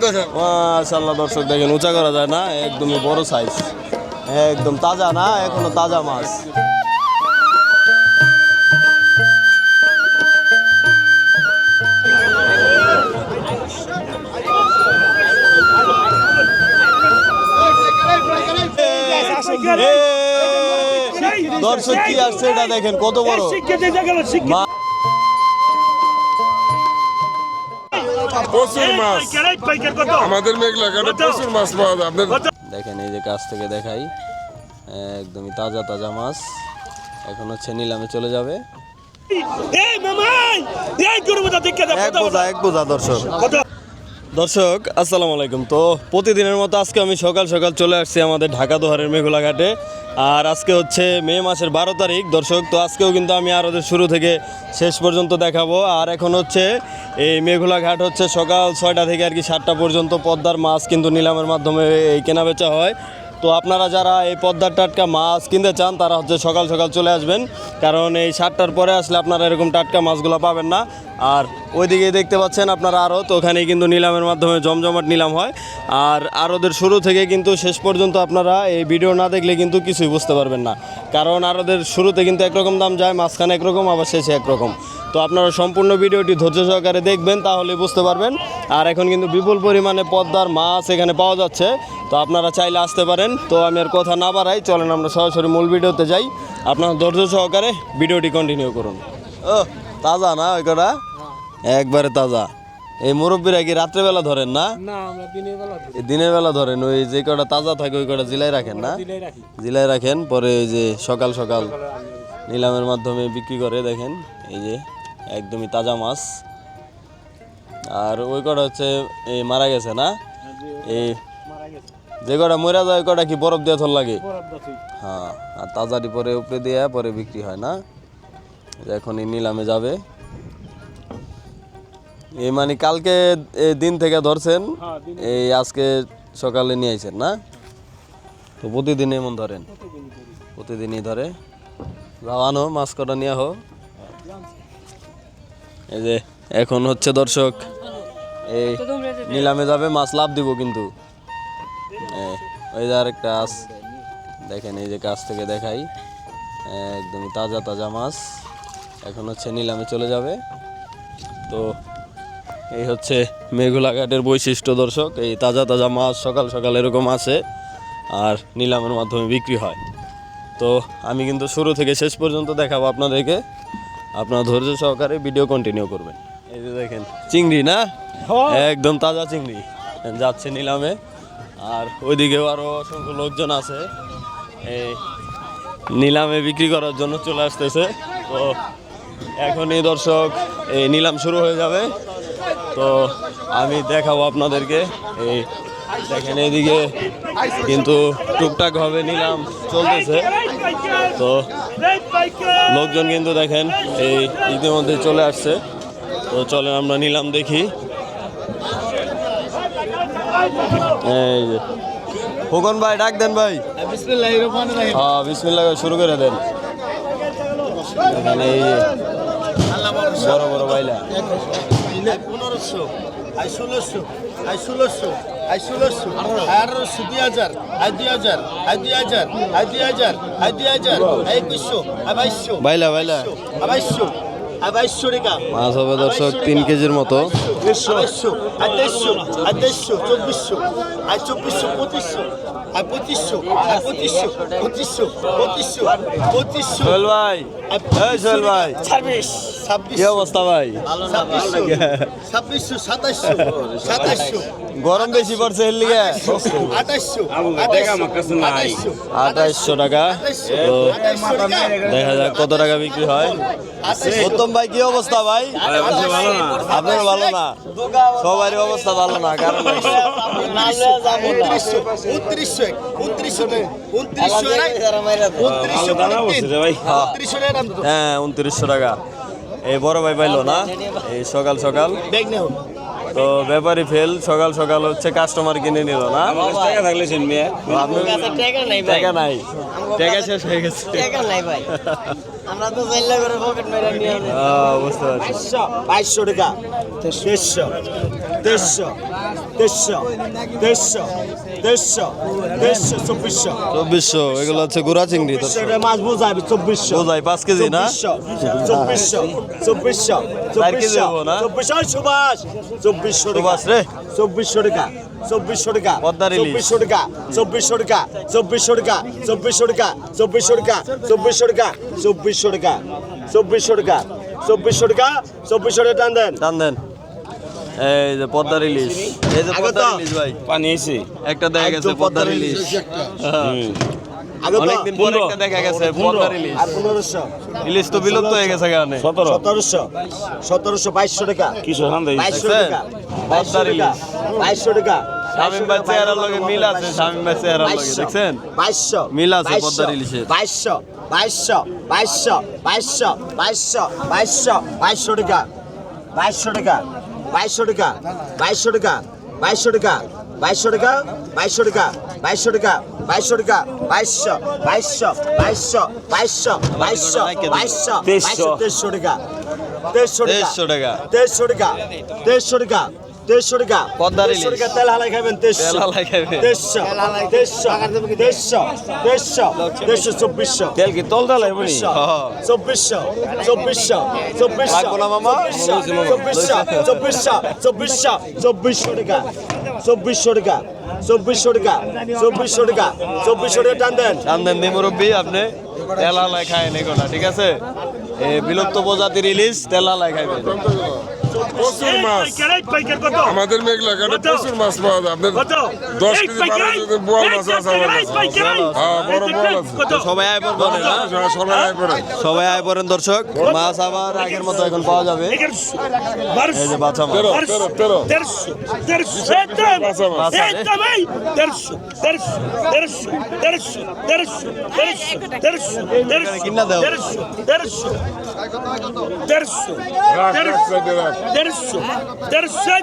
মাশাল্লাহ দর্শক দেখেন উঁচা করা যায় না একদমই বড় সাইজ একদম তাজা না এখনও তাজা মাছ। দর্শক কি আসছে এটা দেখেন কত বড়। প্রচুর মাছ। আমাদের মেঘলা ঘাটে প্রচুর মাছ পাওয়া যায়। আপনার দেখেন এই যে কাছ থেকে দেখাই। একদমই তাজা তাজা মাছ। এখন হচ্ছে নিলামে চলে যাবে। এক বোঝা এক বোঝা দর্শক। দর্শক, আসসালামু আলাইকুম। তো প্রতিদিনের মতো আজকে আমি সকাল সকাল চলে আসছি আমাদের ঢাকা দোহারের মেঘুলা ঘাটে আর আজকে হচ্ছে মে মাসের বারো তারিখ। দর্শক, তো আজকেও কিন্তু আমি আর ওদের শুরু থেকে শেষ পর্যন্ত দেখাবো। আর এখন হচ্ছে এই মেঘুলা ঘাট হচ্ছে সকাল ছয়টা থেকে আর কি সাতটা পর্যন্ত পদ্মার মাছ কিন্তু নিলামের মাধ্যমে এই কেনাবেচা হয়। তো আপনারা যারা এই পদ্মার টাটকা মাছ কিনতে চান, তারা হচ্ছে সকাল সকাল চলে আসবেন। কারণ এই সাতটার পরে আসলে আপনারা এরকম টাটকা মাছগুলো পাবেন না। আর ওইদিকে দেখতে পাচ্ছেন আপনারা আরও তো ওখানেই কিন্তু নিলামের মাধ্যমে জমজমাট নিলাম হয়। আর আরোদের শুরু থেকে কিন্তু শেষ পর্যন্ত আপনারা এই ভিডিও না দেখলে কিন্তু কিছুই বুঝতে পারবেন না। কারণ আরোদের শুরুতে কিন্তু একরকম দাম যায়, মাঝখানে একরকম, আবার শেষে একরকম। তো আপনারা সম্পূর্ণ ভিডিওটি ধৈর্য সহকারে দেখবেন তাহলে বুঝতে পারবেন। আর এখন কিন্তু বিপুল পরিমাণে পদ্মার মাছ এখানে পাওয়া যাচ্ছে। তো আপনারা চাইলে আসতে পারেন। তো আমি আর কথা না বাড়াই, চলেন আমরা সরাসরি মূল ভিডিওতে যাই। আপনারা ধৈর্য সহকারে ভিডিওটি কন্টিনিউ করুন। ও, তাজা না ওই কটা? একবারে তাজা। এই মুরব্বীরা কি রাত্রেবেলা ধরেন না? দিনের বেলা ধরেন ওই যে কটা তাজা থাকে ওই কটা জিলাই রাখেন না? জিলাই রাখেন পরে ওই যে সকাল সকাল নিলামের মাধ্যমে বিক্রি করে দেখেন এই যে একদমই তাজা মাছ। আর ওই কটা হচ্ছে এই মারা গেছে না? এই যে কটা মরা যায় ওই কটা কি বরফ দিয়ে থর লাগে? হ্যাঁ আর তাজাটি পরে উপরে দিয়ে পরে বিক্রি হয় না। এখন এই নিলামে যাবে। এই মানে কালকে এই দিন থেকে ধরছেন? হ্যাঁ এই আজকে সকালে নিয়ে আইছেন না? তো প্রতিদিন এমন ধরেন? প্রতিদিনই ধরে। যাও আনো মাছ কটা নিয়ে হো এই যে এখন হচ্ছে দর্শক এই নিলামে যাবে মাছ লাভ দিব কিন্তু। ওই যে আরেকটা আস। দেখেন এই যে কাছ থেকে দেখাই। একদমই তাজা তাজা মাছ। এখন হচ্ছে নিলামে চলে যাবে। তো এই হচ্ছে মেঘুলা ঘাটের বৈশিষ্ট্য দর্শক এই তাজা তাজা মাছ সকাল সকাল এরকম আসে আর নিলামের মাধ্যমে বিক্রি হয়। তো আমি কিন্তু শুরু থেকে শেষ পর্যন্ত দেখাবো আপনাদেরকে। আপনার ধৈর্য সহকারে ভিডিও কন্টিনিউ করবেন। এই যে দেখেন চিংড়ি না? একদম তাজা চিংড়ি। যাচ্ছে নিলামে। আর ওইদিকেও আরও অসংখ্য লোকজন আছে। এই নিলামে বিক্রি করার জন্য চলে আসতেছে। তো এখনই দর্শক এই নিলাম শুরু হয়ে যাবে। তো আমি দেখাবো আপনাদেরকে। এই দেখেন এইদিকে কিন্তু টুকটাক ভাবে নিলাম চলতেছে। তো লোকজন কিন্তু দেখেন এই ইতিমধ্যে চলে আসছে। তো চলেন আমরা নিলাম দেখি। এই যে। ফুকন ভাই ডাক দেন ভাই। হ্যাঁ বিসমিল্লাহ করে শুরু করে দেন। এই যে বড় বড় বাইলা পনেরোশো আই ষোলোশো আই ষোলোশো আই ষোলোশো আঠারোশো। দুই হাজার দুই হাজার দুই হাজার দুই হাজার দুই হাজার আই একুশশো বাইশশো বাইলা বাইলা আই বাইশশো মাছ হবে দর্শক তিন কেজির মতো। চব্বিশশো আই চব্বিশশো পঁচিশশো আই পঁচিশশো আই পঁচিশশো পঁচিশশো পঁচিশশো পঁচিশশো সোহেল ভাই এই সোহেল ভাই ছাব্বিশ ছাব্বিশ কি অবস্থা ভাই ছাব্বিশশো সাতাশশো সাতাশশো গরম বেশি পড়ছে এর লিগে আঠাশশো আঠাশশো আঠাইশশো টাকা তো দেখা যাক কত টাকা বিক্রি হয় উত্তম ভাই কি অবস্থা ভাই আপনার ভালো না সবারই অবস্থা ভালো না কারণ উনত্রিশশো উনত্রিশশো এক উনত্রিশশো উনত্রিশশো উনত্রিশশো উনত্রিশশো হ্যাঁ উনত্রিশশো টাকা। এই বড় ভাই পাইলো না? এই সকাল সকাল। তো ব্যাপারী ফেল সকাল সকাল হচ্ছে কাস্টমার কিনে নিল না? টাকা থাকলে শুনবে টাকা নাই টাকা নাই। টাকা শেষ হয়ে গেছে। টাকা নাই ভাই। আমরা তো চাইলে করে পকেট মেরে নিয়ে আনি। আহ, বুঝতে পারছি। বাইশশো বাইশশো টাকা। দেড়শো দেড়শো দেড়শো দেড়শো দেড়শো দেড়শো চব্বিশশো। চব্বিশশো এগুলো হচ্ছে গুড়া চিংড়ি চব্বিশশো দর্শক টাকা মাছ বোঝাবে চব্বিশশো। বোঝাই পাঁচ কেজি না? চব্বিশশো চব্বিশশো চার কেজি চব্বিশশো। হব না? চব্বিশশো সুভাষ। চব্বিশশো টাকা। সুভাষ রে। চব্বিশশো টাকা চব্বিশশো টাকা চব্বিশশো টাকা চব্বিশশো টাকা চব্বিশশো টাকা চব্বিশশো টাকা চব্বিশশো টাকা চব্বিশশো টাকা চব্বিশশো টাকা চব্বিশশো টাকা চব্বিশশো টাকা চব্বিশশো টাকা টান দেন। টান দেন। এই যে পদ্মার ইলিশ এই যে আগে পদ্মার ইলিশ ভাই। পানি এসে। একটা দেখা গেছে পদ্মার ইলিশ তো অনেকদিন পর একটা দেখা গেছে পদ্মার ইলিশ আর পনেরোশো। ইলিশ তো বিলুপ্ত হয়ে গেছে গানে সতেরো সতেরোশো। সতেরোশো বাইশশো টাকা। বাইশশো টাকা। পদ্মার ইলিশ। বাইশশো টাকা। শামীম ভাই চেহারার লগে মিল আছে শামীম ভাই চেহারার লগে দেখছেন? বাইশশো। মিল আছে বাইশশো, পদ্মার ইলিশের। বাইশশো। বাইশশো বাইশশো বাইশশো বাইশশো বাইশশো বাইশশো টাকা বাইশশো টাকা বাইশশো টাকা বাইশশো টাকা বাইশশো টাকা বাইশশো টাকা বাইশশো টাকা বাইশশো টাকা বাইশশো টাকা বাইশশো বাইশশো বাইশশো বাইশশো বাইশশো বাইশশো তেইশশো। তেইশশো টাকা তেইশশো দেড়শো টাকা তেইশশো টাকা তেইশশো টাকা তেইশশো টাকা পদ্মার তেইশশো ইলিশ। টাকা তেল হালাই খাবেন হালাই খাইবেন। দেড়শো। দেড়শো। দেড়শো। দেড়শো। দেড়শো চব্বিশশো। তেল কি তল ডালাই চব্বিশশো। চব্বিশশো। চব্বিশশো। চব্বিশশো? চব্বিশশো। চব্বিশশো। চব্বিশশো। চব্বিশশো। টাকা। চব্বিশশো টাকা। চব্বিশশো টাকা। চব্বিশশো টাকা। চব্বিশশো টাকা টান দেন। টান দেন মুরব্বী আপনি তেলা লাই খায় ঠিক আছে? এই বিলুপ্ত প্রজাতির ইলিশ তেলা লাই খাইবেন। প্রচুর মাছ আমাদের মেঘলা ঘাটে প্রচুর মাছ পাওয়া যায় আপনার দশ কেজি বারো কেজি বোয়াল মাছ আছে আমার কাছে হ্যাঁ বড় বোয়াল আছে সবাই আয় পড়বেন হ্যাঁ, সবাই আয় পড়ে সবাই আয় পড়েন দর্শক মাছ আবার আগের মতো এখন পাওয়া যাবে এই যে বাচ্চা মাছ তেরো তেরো তেরো কিনা দাও রাখ রাখ সাইডে রাখ Terço, terço da por, terço, terço,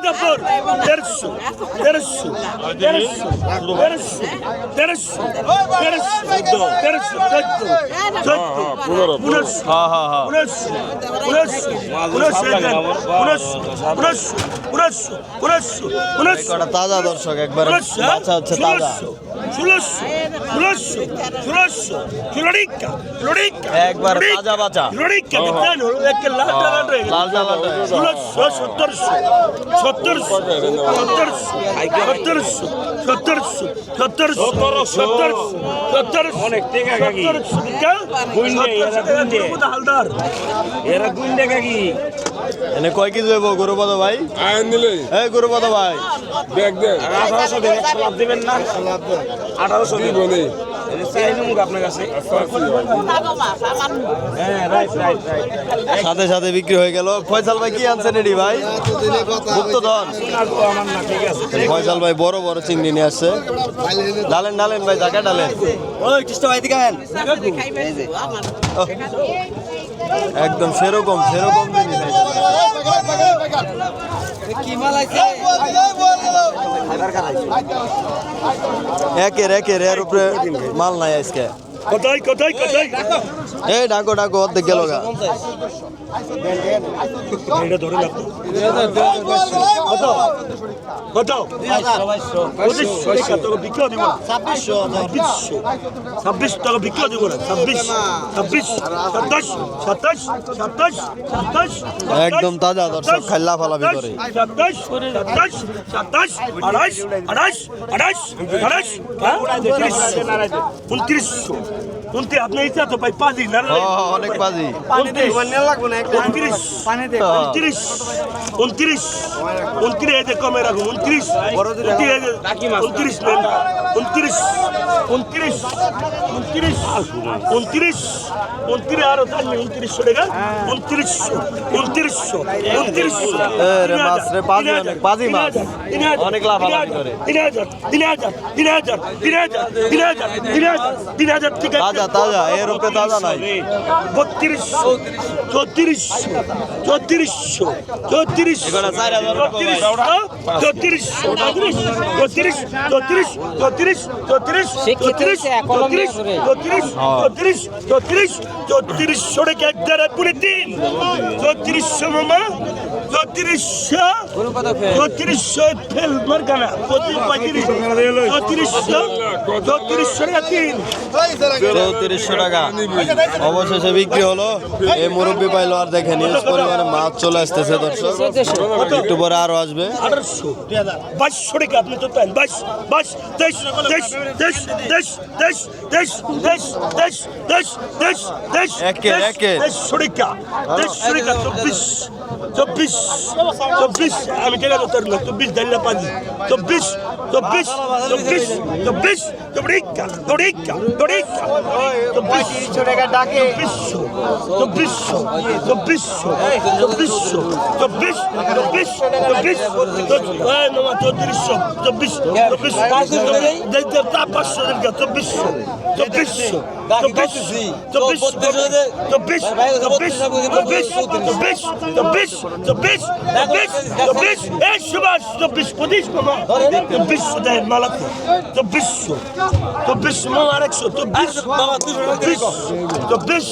terço, হ্যাঁ পনেরো পনেরো Burası, হ্যাঁ হ্যাঁ হ্যাঁ burası, burası, burası eden, burası, burası, burası, burası, burası. কটা তাজা দর্শক একবার বাচ্চা হচ্ছে তাজা Şurası, şurası, şurası, şurarica, şurarica. একবার তাজা বাচ্চা। লাল লাল লাল ষোলোশো সত্তরশো সত্তরশো সত্তরশো সত্তরশো সত্তরশো সত্তরশো সত্তরশো সত্তরশো। হালদার। এরা গুইন্ডে কাকি। এনে কয় কেজি দেবো গরুপদ ভাই? আইন দিলে। এই গরুপদ ভাই। দেখ দেখ। আঠারোশো দেন একশো লাভ দেবেন না? আঠারোশো চাই নেব আপনার কাছে। হ্যাঁ রাইট রাইট রাইট সাথে সাথে বিক্রি হয়ে গেল। ফয়সাল ভাই কি আনছেন এডি ভাই? গুপ্তধন আমার না ঠিক আছে। ফয়সাল ভাই বড় বড় চিংড়ি নিয়ে আসছে। ডালেন ডালেন ভাই জায়গা ডালেন। একদম সেরকম সেরকম জিনিস একের একের এর উপরে মাল নাই আজকে। কোথায় কোথায় কোথায় এই ডাকো ডাকো অর্ধেক গেল ছাব্বিশ টাকা বিক্রি দিব না ছাব্বিশ ছাব্বিশ সাতাশ সাতাশ সাতাশ সাতাশ একদম তাজা দর্শক খাইলা ফালাবি করে সাতাশ সাতাশ সাতাশ আড়াইশ আড়াইশ আড়াইশ আড়াইশ হ্যাঁ? উনত্রিশশো উনত্রিশশো আপনি ইচ্ছা তো ভাই দিন না ও অনেক বাজি উনত্রিশ উনত্রিশ উনত্রিশ উনত্রিশ এই যে কমে রাখুন উনত্রিশ উনত্রিশ নেন উনত্রিশ উনত্রিশ উনত্রিশ উনত্রিশ উনত্রিশ আরও থাকবে উনত্রিশশো টাকা উনত্রিশশো উনত্রিশশো উনত্রিশশো মাছ রে, পাজি অনেক, পাজি মাছ। অনেক লাফালাফি করে। তিন হাজার তিন হাজার তিন হাজার তিন হাজার তিন হাজার তিন হাজার তিন হাজার ঠিক আছে তাজা তাজা এর উপরে তাজা নাই। বত্রিশশো চৌত্রিশশো চৌত্রিশশো চৌত্রিশশো চৌত্রিশশো চৌত্রিশ চৌত্রিশ চৌত্রিশ চৌত্রিশ চৌত্রিশ চৌত্রিশ চৌত্রিশ চৌত্রিশ চৌত্রিশ চৌত্রিশশো টাকা এক দ্বারা পুরে তিন চৌত্রিশশো মামা চৌত্রিশশো চৌত্রিশশো ফেল মার্কানা পঁয়ত্রিশ চৌত্রিশশো চৌত্রিশশো টাকা তিন চৌত্রিশশো টাকা অবশেষে বিক্রি হলো এই মুরব্বী পাইলো আর দেখেন ইউজ পরিমাণে মাছ চলে আসতেছে দর্শক একটু পরে আরও আসবে আঠারোশো বাইশশো টাকা আপনি তো পান বাইশ বাইশ তেইশ তেইশ তেইশ তেইশ তেইশ তেইশ তেইশ তেইশ তেইশ তেইশ তেইশ টাকা তেইশশো টাকা চব্বিশ চব্বিশ চব্বিশ আমি কেন না চব্বিশ দাঁড়িয়ে পাঁচ চব্বিশ চব্বিশ চব্বিশ চব্বিশ চব্বিকা চব্বিকা চব্বিশ চব্বিশশো চব্বিশশো চব্বিশশো চব্বিশশো চব্বিশ চব্বিশ চব্বিশ চৌত্রিশশো চব্বিশ চব্বিশ পাঁচশো চব্বিশশো চব্বিশশো চব্বিশ চব্বিশ চব্বিশ চব্বিশ চব্বিশ চব্বিশ চব্বিশ চব্বিশ চব্বিশ চব্বিশ এই সুভাষ চব্বিশ পঁচিশ মামা চব্বিশশো দেয় মালাকো চব্বিশশো চব্বিশশো মামা আরেকশো চব্বিশ চব্বিশ চব্বিশ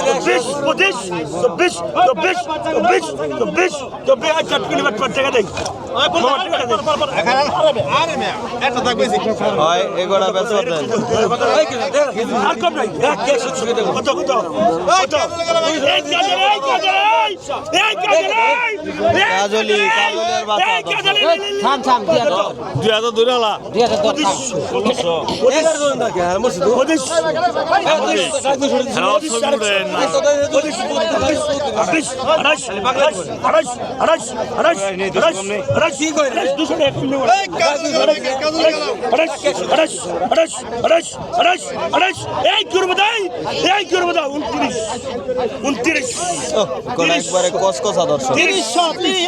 চব্বিশ পঁচিশ চব্বিশ চব্বিশ চব্বিশ চব্বিশ চব্বিশ আর চার কিলোমিটার পাঁচ টাকা দেয় কত কত কত কাজলি কাজলের বাচ্চা থাম থাম দিয়া হাজার ধরে আলা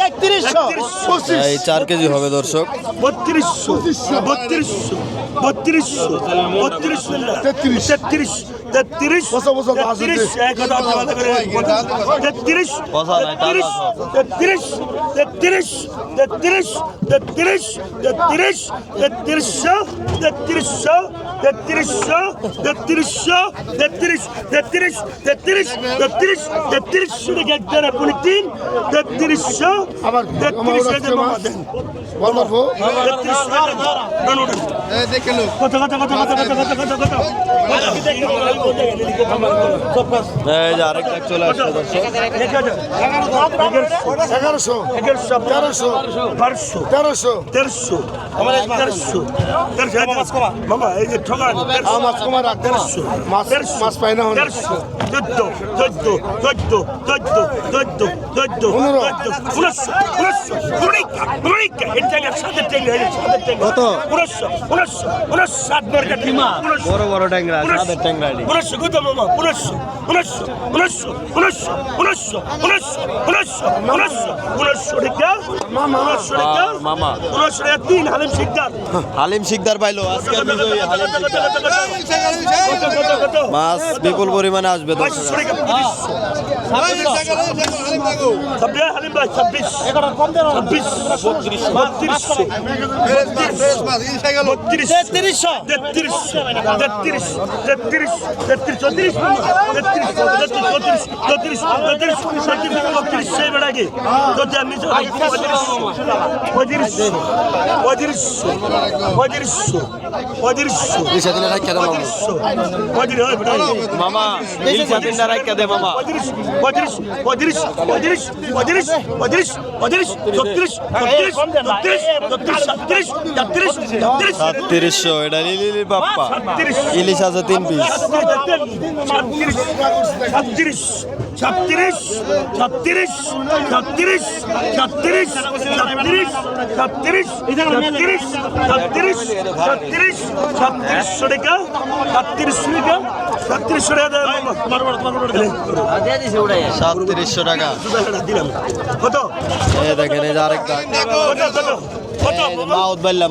একত্রিশ চার কেজি হবে দর্শক বত্রিশ বত্রিশশো। বত্রিশশো। বত্রিশশো। বত্রিশশো তেত্রিশ। তেত্রিশ। তেত্রিশ তেত্রিশ তেত্রিশ তেত্রিশ সব। তেত্রিশ তেত্রিশ তেত্রিশ তেত্রিশ তেত্রিশশো তেত্রিশশো তেত্রিশশো তেত্রিশশো তেত্রিশ তেত্রিশ তেত্রিশ তেত্রিশ তেত্রিশ শুনে গেছে আপনি তিন তেত্রিশশো তেত্রিশ তেত্রিশ কত কত কত কত কত কত কত কত এই যে আরেকটা চলে আসছে এগারোশো এগারোশো তেরোশো বারোশো তেরোশো। তেরোশো তেরোশো মামা এই যে ঠগান মাছ কমা রাখ তেরোশো মাছ মাছ পাই না তেরোশো চোদ্দ চোদ্দ চোদ্দ চোদ্দ চোদ্দ চোদ্দ পনেরো। উনিশশো উনিশশো উনিকা উনিকা এর জায়গায় সাতের টেঙ্গি সাতের কত? উনিশশো উনিশশো উনিশশো সাত বড় বড় ট্যাংরা সাদের ট্যাংরালি উনিশশো কত মামা উনিশশো উনিশশো উনিশশো উনিশশো উনিশশো উনিশশো উনিশশো উনিশশো উনিশশো টাকা উনিশশো মামা। উনিশশো তিন হালিম শিকদার হালিম শিকদার পাইলো আজকের বিজয়ী হালিম শিকদার মাছ বিপুল পরিমাণে আসবে তেত্রিশশো তেত্রিশশো তেত্রিশ তেত্রিশ তেত্রিশ চৌত্রিশ তেত্রিশ চৌত্রিশ চৌত্রিশ চৌত্রিশ চৌত্রিশ চৌত্রিশ সেই বেড়াগে যদি আমি পঁয়ত্রিশ পঁয়ত্রিশ পঁয়ত্রিশ পঁয়ত্রিশ ইলশা দিলে রাখা দে মামা পঁয়ত্রিশ মামা ইলশা দিলে রাখা দে মামা পঁয়ত্রিশ পঁয়ত্রিশ পঁয়ত্রিশ পঁয়ত্রিশ পঁয়ত্রিশ পঁয়ত্রিশ পঁয়ত্রিশ ছত্রিশ ছত্রিশ ছত্রিশ ছত্রিশ সাতত্রিশ সাতত্রিশ সাতত্রিশ সাতত্রিশশো এটা লিলি বাপ্পা সাতত্রিশ ইলিশ আছে তিন পিস ছত্রিশ ছত্রিশ ছত্রিশ ছত্রিশ ছত্রিশ ছত্রিশ ছত্রিশ ছত্রিশ ছত্রিশ ছত্রিশ ছত্রিশ ছত্রিশশো টাকা সাতত্রিশশো টাকা সাতত্রিশশো টাকা সাতত্রিশশো টাকা। দিলাম কত দেখেন এই আরেক মাউথ বাইল্লা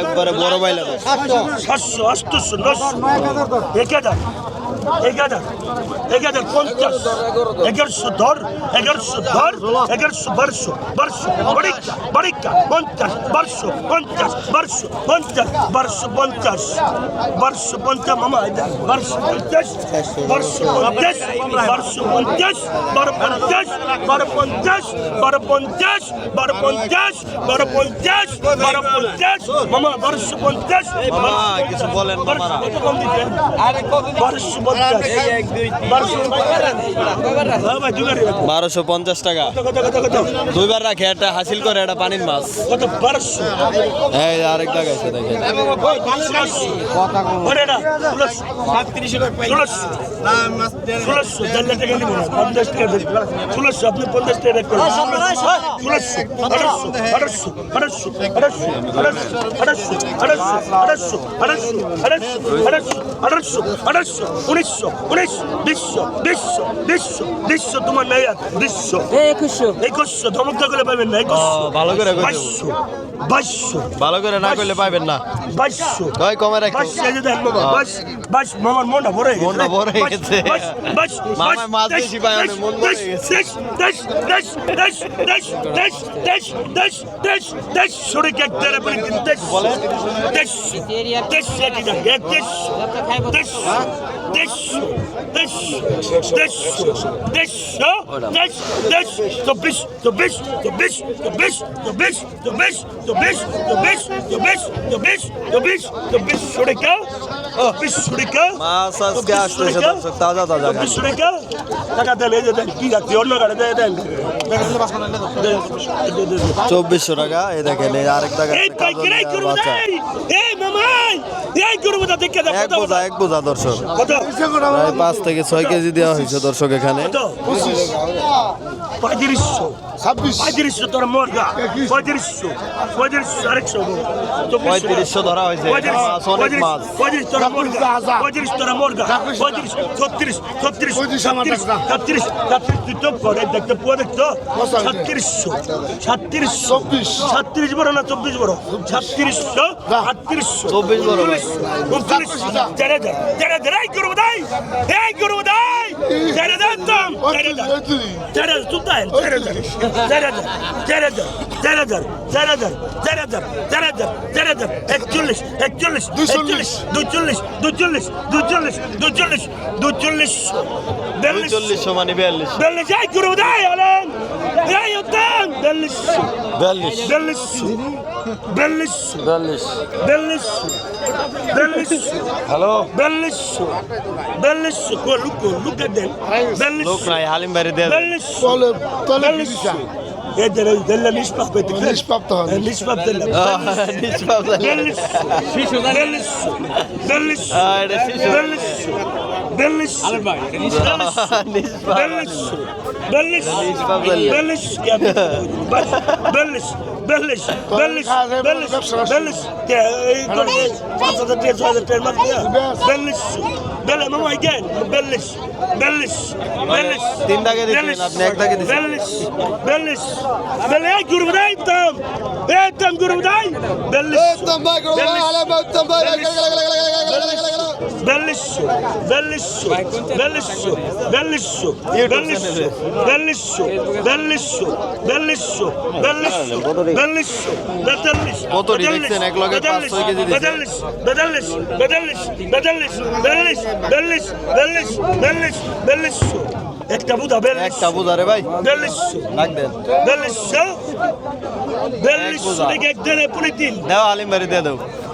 একবারে বড় বাইল্লা সাতশো আটশো এক হাজার। এক হাজার পঞ্চাশ এগারোশো ধর এগারোশো ধর এগারোশো বারোশো বারোশো বারিকা বারিকা পঞ্চাশ বারোশো পঞ্চাশ বারোশো পঞ্চাশ বারোশো পঞ্চাশ বারোশো পঞ্চাশ মামা বারোশো পঞ্চাশ বারোশো পঞ্চাশ বারোশো পঞ্চাশ বারো পঞ্চাশ বারো বারোশো পঞ্চাশ টাকা দুইবার রাখে একটা হাসিল করে একটা পানির মাছ হ্যাঁ আরেক টাকা আছে দেখে আঠারোশো আঠারোশো আঠারোশো আঠারোশো আঠারোশো আঠারোশো উনিশশো উনিশ বিশশো বিশশো বিশশো বিশশো তোমার নেই বিশশো একুশশো একুশশো ধমকটা করে পাবেন না একুশশো ভালো করে। বাইশশো বাইশশো ভালো করে না করলে পাইবেন না বাইশশো কয় কমে রাখো বাইশ এই যে দেন বাবা বাইশ বাইশ মামার মনটা ভরে গেছে মনটা ভরে গেছে। বাইশ, বাইশ, বাইশ, মাছ বেশি পায়, অনেক মন ভরে গেছে। তেইশ, তেইশ, তেইশ, তেইশ, তেইশ, তেইশ, তেইশ, তেইশ, তেইশ, তেইশ, সরে কেক তেরে বলে দিন, তেইশ, তেইশ, তেইশ, একই দাম, এক তেইশ, তেইশ, তেইশ, তেইশ, তেইশ, চব্বিশ, চব্বিশ, চব্বিশ, চব্বিশ, চব্বিশ, চব্বিশ, চব্বিশ, চব্বিশ, চব্বিশ, চব্বিশ, চব্বিশ, চব্বিশ, সরে কেউ, চব্বিশ, সরে কেউ, মাছ আজকে আসতেছে তাজা তাজা। চব্বিশ টাকা টাকা দেন এই যে দেন কি রাখছি অন্য গাড়ি দেন চব্বিশশো টাকা এই দেখেন এই আরেক টাকা এই পাইকারি এই করব বাচ্চা। এই এই মামাই এই করব তা দেখে দাও এক বোঝা এক বোঝা দর্শক। প্রায় পাঁচ থেকে ছয় কেজি দেওয়া হয়েছে দর্শক এখানে। কত? পঁয়ত্রিশশো। ছাব্বিশ। পঁয়ত্রিশশো তোর মর্গা। পঁয়ত্রিশশো। পঁয়ত্রিশশো আরেকশো। পঁয়ত্রিশশো ধরা হয়েছে মাছ অনেক মাছ। পঁয়ত্রিশ তোরা মুরগা। পঁয়ত্রিশ তোরা মুরগা। পঁয়ত্রিশ ছত্রিশ ছত্রিশ ছত্রিশ ছত্রিশ ছত্রিশ তুই চোখ করে দেখতে পুয়া দেখতো ছত্রিশশো সাতত্রিশ চব্বিশ। সাতত্রিশ বড় না চব্বিশ বড়? সাতত্রিশশো। আটত্রিশশো চব্বিশ বড়। উনত্রিশ তেরো হাজার তেরো হাজার এই করব দাই এই করব তুই। তেরো হাজার তেরো হাজার তেরো হাজার তেরো হাজার তেরো হাজার তেরো হাজার তেরো হাজার তেরো হাজার একচল্লিশ একচল্লিশ দুইচল্লিশ। দুচল্লিশ দুচল্লিশ দুচল্লিশ দুচল্লিশ দুচল্লিশ বিয়াল্লিশ চল্লিশ মানে বিয়াল্লিশ। বিয়াল্লিশ এই করব দাই আলেন। دلس دلس دلس دلس دلس دلس دلس هلو دلس دلس كله كله دلس دلس حالم بري دلس طالب طالب يدري دل نشبح بدك نشبح طهر نشبح دل نشبح دلس شيشو دلس دلس دلس دلس دلس دلس بلش بلش يا بلش بلش بلش بلش بلش بلش بلش ما جاي بلش بلش بلش তিন দাগে দিলেন আপনি এক দাগে দিলেন بلش بلش بلش جرمداي تام ايه تام جرمداي بلش تام باي جرمداي على تام باي বিয়াল্লিশশো বিয়াল্লিশশো বিয়াল্লিশশো বিয়াল্লিশশো বিয়াল্লিশশো বিয়াল্লিশশো বিয়াল্লিশশো বিয়াল্লিশশো বিয়াল্লিশশো বেতাল্লিশ কতটি দেখছেন? এক লগে পাঁচ, ছয় কেজি। বেতাল্লিশ বেতাল্লিশ বেতাল্লিশ বেতাল্লিশ বেতাল্লিশ বিয়াল্লিশ বিয়াল্লিশ বিয়াল্লিশ বিয়াল্লিশশো একটা বুধা বিয়াল্লিশ একটা বোঝা রে ভাই বিয়াল্লিশশো ডাক দেন বিয়াল্লিশশো বিয়াল্লিশশো থেকে এক দেড় পুনে তিন দেও হালিম বাড়ি দিয়ে দেও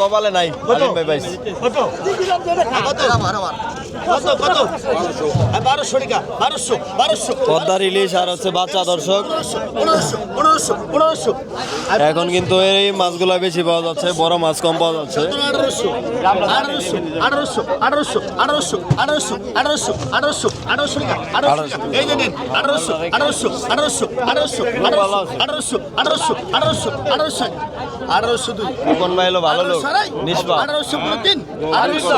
কপালে নাই আর এখন কিন্তু এই মাছগুলো বেশি পাওয়া যাচ্ছে বড় মাছ কম পাওয়া যাচ্ছে আঠারোশো আঠারোশো আঠারোশো আঠারোশো আঠারোশো দুই। খোকন ভাই হলো ভালো লোক। নিষ্পাপ। আঠারোশো তিন আঠারোশো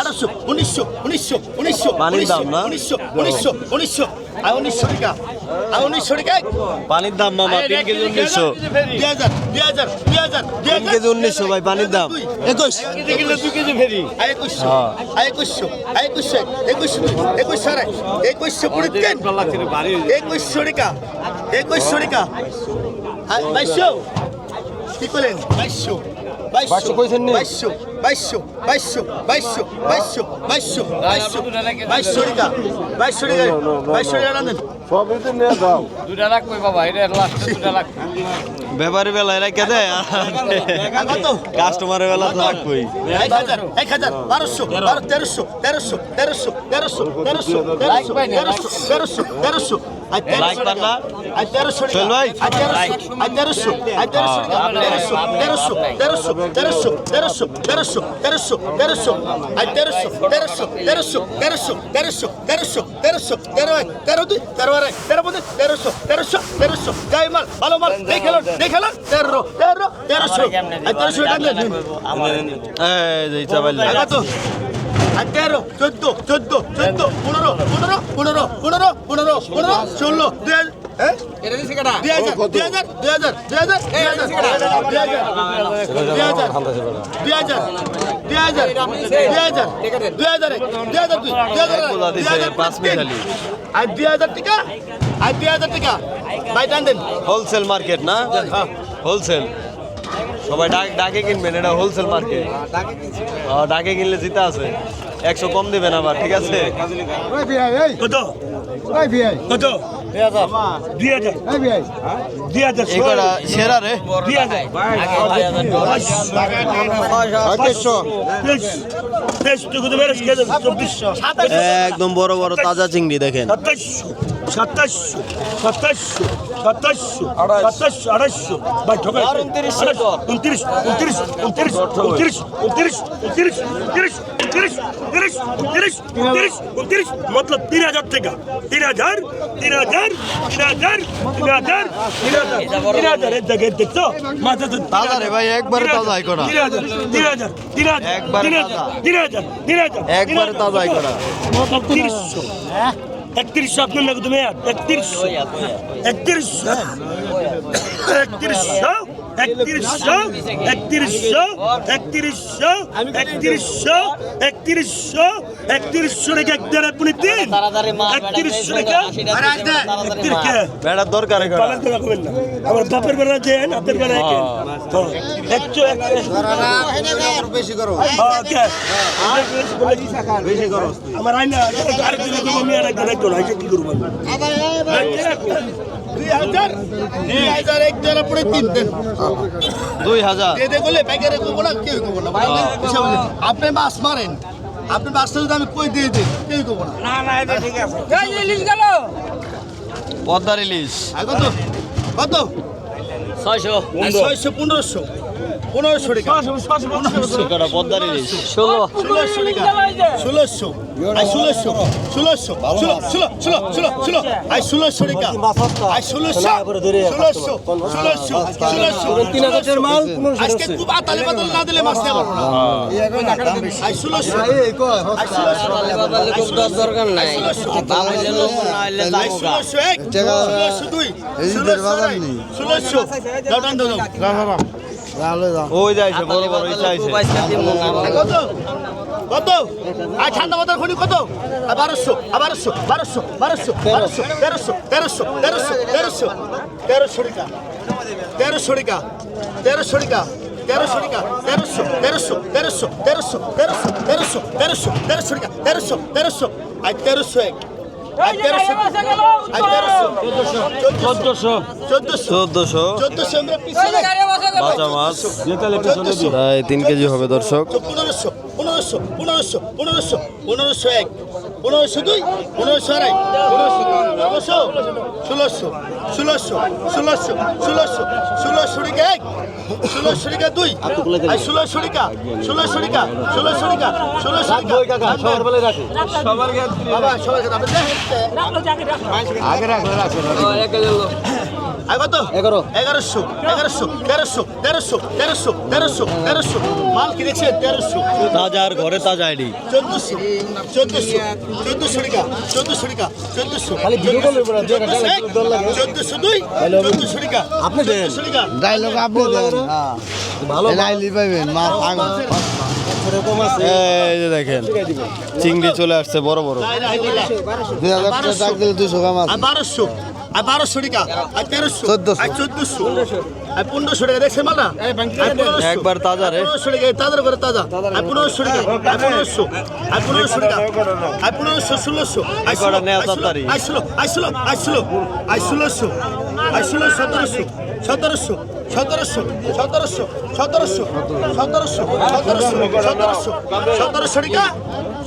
আঠারোশো উনিশশো উনিশশো উনিশশো পানির দাম না? উনিশশো উনিশশো উনিশশো। আর উনিশশো টাকা। আর উনিশশো টাকা? পানির দাম মামা তিন কেজি উনিশশো। দুই হাজার দুই হাজার দুই হাজার তিন কেজি উনিশশো ভাই পানির দাম। একুশ। দুই কেজি ফেরি একুশশো হ্যাঁ। একুশশো একুশশো একুশশো একুশশো একুশশো কুড়ি তিন একুশশো টাকা। একুশশো টাকা বাইশশো? কি করলেন বাইশো বাইশো কইছেন নি? বাইশো বাইশো বাইশো বাইশো বাইশো বাইশো বাইশো বাইশো টাকা বাইশো টাকা বাইশো টাকা রাখেন দুটা রাখবে বাবা এটা লাস্ট দুটা রাখ ব্যাপারী বেলায় রেখে দেয়। কাস্টমারের বেলা তো রাখবই। এক হাজার বারোশো বারো তেরোশো তেরোশো তেরোশো তেরোশো তেরোশো তেরোশো তেরোশো তেরোশো তেরো দুই তেরো তেরো তেরোশো তেরোশো তেরোশো জয় মাল ভালো মাল দেখে খেলো তেরো তেরো তেরোশো তেরোশো টাকা তেরো চোদ্দ চোদ্দ চোদ্দ পনেরো পনেরো পনেরো পনেরো পনেরো পনেরো ষোলো আর দুই হাজার টিকা আর দুই হাজার টাকা। বাই টান দেন। হোলসেল মার্কেট না? হোলসেল সবাই ডাক ডাকে কিনবেন এটা হোলসেল মার্কেট ডাকে কিনলে জিতা আছে। একশো কম দিবেন আবার ঠিক আছে? কত? কত? সেরা রে। চব্বিশশো একদম বড় বড় তাজা চিংড়ি দেখেন। সাতাশশো সাতাশশো সাতাশশো সাতাশশো সাতাশশো আড়াইশো ভাই ঠকাই উনত্রিশ উনত্রিশ উনত্রিশ উনত্রিশ উনত্রিশ উনত্রিশ উনত্রিশ উনত্রিশ উনত্রিশ উনত্রিশ উনত্রিশ উনত্রিশ মতলব তিন হাজার টাকা তিন হাজার তিন হাজার তিন হাজার তিন হাজার তিন হাজার তিন হাজার এর জায়গায় দেখছ মাথা তো তাজা রে ভাই, একবারে তাজা এই করা। তিন হাজার তিন হাজার তিন হাজার একবারে তিন হাজার তাজা। তিন হাজার তিন হাজার একবারে তাজা এই করা। একত্রিশশো একত্রিশ আপনার নাকি তুমি একত্রিশ একত্রিশ একত্রিশ একত্রিশশো একত্রিশশো একত্রিশশো একত্রিশশো একত্রিশশো একত্রিশশো রেখে এক দেড় আপনি তিন একত্রিশশো রেখে বেড়ার দরকার আমার বাপের বেলা যে হাতের বেলা আমার আইনা আরেকজন মেয়ে আরেকজন একজন কি করব আপনি মাছ মারেন। আপনি মাছটা যদি আমি কই দিয়ে দিই কেউ করব না। ঠিক আছে। ইলিশ গেল। পদ্মার ইলিশ কত? কত? ছয়শো। ছয়শো পনেরোশো। পনেরোশো টাকা। ষোলো। ষোলোশো। আই ষোলোশো। ষোলোশো। ষোলো ষোলো ষোলোশো ওই যাইছে বড় বড় ইচ্ছা আইছে কত কত আর ঠান্ডা মাথার খনি কত বারোশো বারোশো বারোশো বারোশো বারোশো তেরোশো তেরোশো তেরোশো তেরোশো তেরোশো টাকা তেরোশো টাকা তেরোশো টাকা তেরোশো টাকা তেরোশো তেরোশো তেরোশো তেরোশো তেরোশো তেরোশো তেরোশো তেরোশো টাকা তেরোশো তেরোশো আর তেরোশো এক তিন কেজি হবে দর্শক। পনেরোশো পনেরোশো পনেরোশো পনেরোশো পনেরোশো এক। পনেরোশো দুই পনেরোশো আড়াই পনেরোশো ষোলোশো ষোলোশো ষোলোশো ষোলোশো ষোলোশো ষোলোশো টিকা এক ষোলোশো টিকা দুই আর ষোলোশো টিকা ষোলোশো টিকা ষোলোশো টিকা ষোলোশো টিকা সবার বেলায় রাখে। সবার বাবা সবার কাছে আপনি দেখেন আই কত? এগারো। এগারোশো এগারোশো তেরোশো তেরোশো তেরোশো তেরোশো তেরোশো। মাল কি তেরোশো। তাজা আর ঘরে তাজা আইডি। চোদ্দশো চোদ্দশো চোদ্দশো টাকা চোদ্দশো টাকা চোদ্দশো। চোদ্দশো দুই চোদ্দশো টাকা আপনি চোদ্দশো টাকা। ডাইলগ আপনি ভালো লাইলি পাইবেন মা এই যে দেখেন চিংড়ি চলে আসছে বড় বড়। দুই হাজার টাকা দিলে দুশো কাম আছে। বারোশো। আর বারোশো টাকা আর তেরোশো চোদ্দশো। আর চোদ্দশো আর পনেরোশো টাকা দেখছে মালা একবার তাজা রে। পনেরোশো টাকা তাদের করে তাজা। আর পনেরোশো টাকা আর পনেরোশো আর পনেরোশো টাকা। আর পনেরোশো ষোলোশো আইসলো আইসলো আইসলো আইসলো আর ষোলো সতেরোশো সতেরোশো সতেরোশো সতেরোশো সতেরোশো সতেরোশো সতেরোশো সতেরোশো সতেরোশো টাকা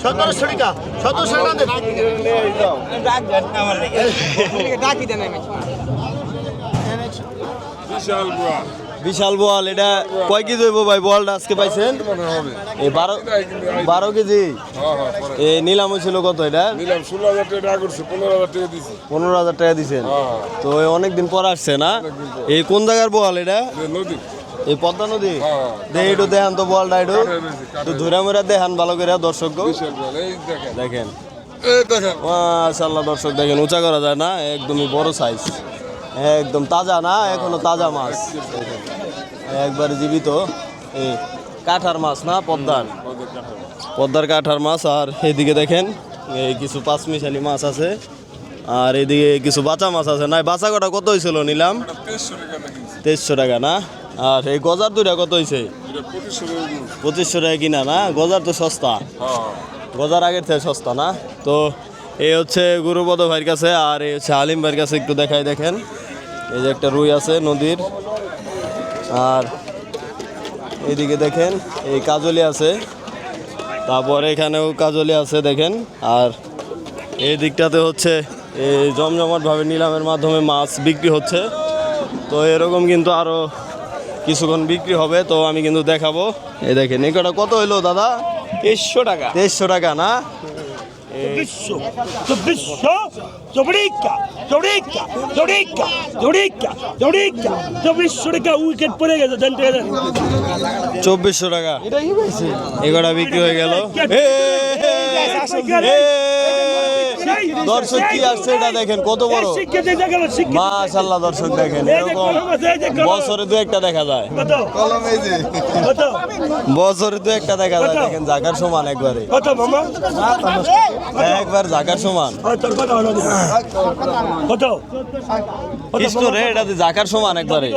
সতেরোশো টাকা সতেরোশো টাকা দেন বিশাল বিশাল বল এটা কয় কেজি হইব ভাই বলটা আজকে পাইছেন? এই বারো বারো কেজি? এই নিলাম হয়েছিল কত এটা? পনেরো হাজার টাকা দিছেন। তো অনেকদিন পর আসছে না? এই কোন জায়গার বল এটা? এই পদ্মা নদী? দেহিটু দেখান তো বলটা ডাইডু তো ধুরা মুরা দেখান ভালো করে দর্শক দেখেন। মাশাল্লাহ দর্শক দেখেন উঁচা করা যায় না একদমই বড় সাইজ একদম তাজা না এখনও তাজা মাছ। একবারে জীবিত। এই কাঠার মাছ না পদ্মার। পদ্মার কাঠার মাছ আর এদিকে দেখেন এই কিছু পাঁচমিশালি মাছ আছে আর এদিকে কিছু বাঁচা মাছ আছে। না বাঁচা কটা কত হয়েছিল নিলাম? তেইশশো টাকা না? আর এই গজার দুইটা কত হয়েছে পঁচিশশো টাকা কিনছি পঁচিশশো টাকা কিনা না? গজার তো সস্তা। হ্যাঁ। গজার আগের থেকে সস্তা না? তো এই হচ্ছে গুরুপদ ভাইয়ের কাছে আর এই হচ্ছে আলিম ভাইয়ের কাছে একটু দেখাই দেখেন। এই যে একটা রুই আছে নদীর। আর এইদিকে দেখেন এই কাজলি আছে। তারপর এখানেও কাজলি আছে দেখেন। আর এই দিকটাতে হচ্ছে এই জমজমাটভাবে নিলামের মাধ্যমে মাছ বিক্রি হচ্ছে। তো এরকম কিন্তু আরও কিছুক্ষণ বিক্রি হবে তো আমি কিন্তু দেখাবো। এই দেখেন এই কটা কত হইল দাদা? তেইশশো টাকা। তেইশশো টাকা না? চব্বিশশো চব্বিশশো চৌড়িকা চৌড়িকা চৌড়িকা চৌড়িকা চৌড়িকা চব্বিশশো টাকা উইকেট পড়ে গেছে জানতে গেছেন চব্বিশশো টাকা এগোটা বিক্রি হয়ে গেল দর্শক কি আসছে এটা দেখেন কত বড়? শিক্ষিত দেখাল শিক্ষিত মাশাল্লাহ দর্শক দেখেন এরকম বছরে দু একটা দেখা যায়। বছরে দু একটা দেখা যায় দেখেন জাকার সমান একবারে। একবার জাকার সমান। কত? রে এটাতে জাকার সমান একবারে।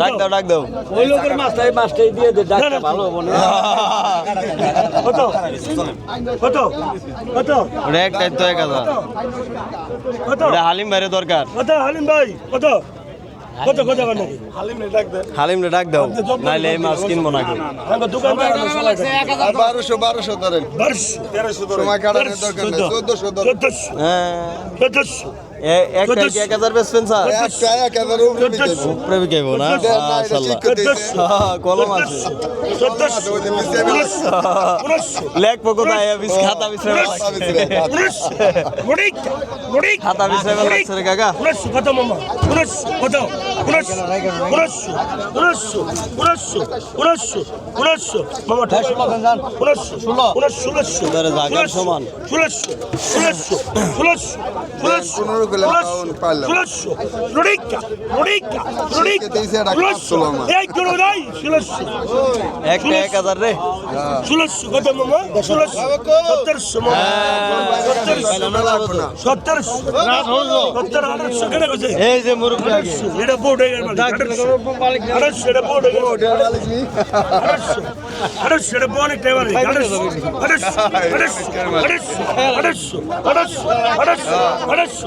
ডাক দাও ডাক দাও। ওই লোকের মাছটাই দিয়ে দে ডাকটা ভালো হব না। কত? কত? কত? ওটা দায়িত্ব এক হাজার কত হালিম ভাইরে দরকার কত হালিম ভাই কত কত কত কত হালিম রে ডাক দাও নাইলে এই মাছ কিনবো নাকি বারোশো বারোশো ধরেন সময় কাটানোর দরকার নেই চোদ্দশো ধরেন সমান। ষোলোশো ষোলোশো ষোলোশো ষোলোশো পাউন্ড পারলাম। একটা এক হাজার রে ষোলোশো কত মামা ষোলোশো সত্তরশো সত্তরশো সত্তর আঠারোশো কেন গেছে এই যে মুরব্বী এটা বোর্ড হয়ে গেল আঠারোশো এটা বোর্ড হয়ে গেল আঠারোশো আঠারোশো এটা বোর্ড একটা এবারে আঠারোশো আঠারোশো আঠারোশো আঠারোশো আঠারোশো আঠারোশো আঠারোশো আঠারোশো